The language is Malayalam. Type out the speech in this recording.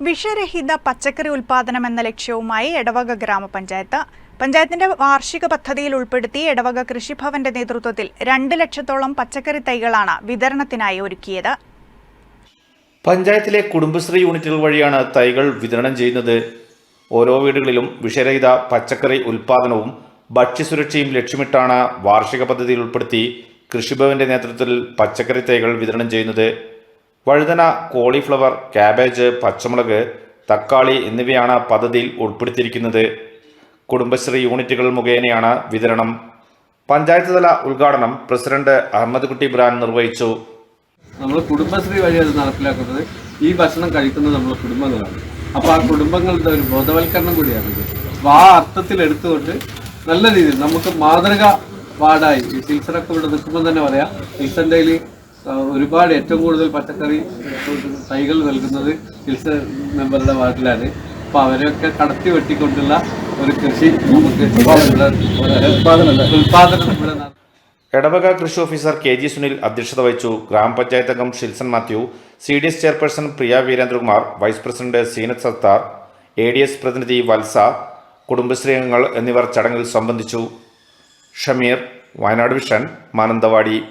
വിഷരഹിത പച്ചക്കറി ഉൽപാദനം എന്ന ലക്ഷ്യവുമായി എടവക ഗ്രാമപഞ്ചായത്ത്. പഞ്ചായത്തിന്റെ വാർഷിക പദ്ധതിയിൽ ഉൾപ്പെടുത്തി എടവക കൃഷിഭവന്റെ നേതൃത്വത്തിൽ രണ്ട് ലക്ഷത്തോളം പച്ചക്കറി തൈകളാണ് വിതരണത്തിനായി ഒരുക്കിയത്. പഞ്ചായത്തിലെ കുടുംബശ്രീ യൂണിറ്റുകൾ വഴിയാണ് തൈകൾ വിതരണം ചെയ്യുന്നത്. ഓരോ വീടുകളിലും വിഷരഹിത പച്ചക്കറി ഉൽപാദനവും ഭക്ഷ്യസുരക്ഷയും ലക്ഷ്യമിട്ടാണ് വാർഷിക പദ്ധതിയിൽ ഉൾപ്പെടുത്തി കൃഷിഭവന്റെ നേതൃത്വത്തിൽ പച്ചക്കറി തൈകൾ വിതരണം ചെയ്യുന്നത്. വഴുതന കോളിഫ്ലവർ ക്യാബേജ് പച്ചമുളക് തക്കാളി എന്നിവയാണ് പദ്ധതിയിൽ ഉൾപ്പെടുത്തിയിരിക്കുന്നത്. കുടുംബശ്രീ യൂണിറ്റുകൾ മുഖേനയാണ് വിതരണം. പഞ്ചായത്ത് തല ഉദ്ഘാടനം പ്രസിഡന്റ് അഹമ്മദ് കുട്ടി ബ്രാൻ നിർവഹിച്ചു. നമ്മൾ കുടുംബശ്രീ വഴി അത് നടപ്പിലാക്കുന്നത് ഈ ഭക്ഷണം കഴിക്കുന്നത് നമ്മുടെ കുടുംബങ്ങളാണ്. അപ്പോൾ ആ കുടുംബങ്ങളുടെ ഒരു ബോധവൽക്കരണം കൂടിയാണ് അപ്പോൾ ആ അർത്ഥത്തിൽ എടുത്തുകൊണ്ട് നല്ല രീതിയിൽ നമുക്ക് മാതൃക വാർഡായി സിൽസറൊക്കെ ഇവിടെ നിൽക്കുമ്പോൾ തന്നെ പറയാം സിൽസന്റെയിൽ ഒരുപാട് ഏറ്റവും കൂടുതൽ പച്ചക്കറി തൈകൾ നൽകുന്നത് ഹിൽസ് മെമ്പറുടെ വാർഡിലാണ്. അപ്പോൾ അവരെയൊക്കെ കടത്തി വെട്ടിക്കൊണ്ടുള്ള ഒരു കൃഷി നമുക്ക് ഉൽപാദനം ഇവിടെ നട- എടവക കൃഷി ഓഫീസർ കെ ജി സുനിൽ അധ്യക്ഷത വഹിച്ചു. ഗ്രാമപഞ്ചായത്ത് അംഗം Shilson Mathew C D S chairperson Priya Veerendrakumar vice president Zeenath Sathar A D S പ്രതിനിധി വത്സ കുടുംബശ്രീ അംഗങ്ങൾ എന്നിവർ ചടങ്ങിൽ സംബന്ധിച്ചു. ഷമീർ വയനാട് വിഷൻ മാനന്തവാടി.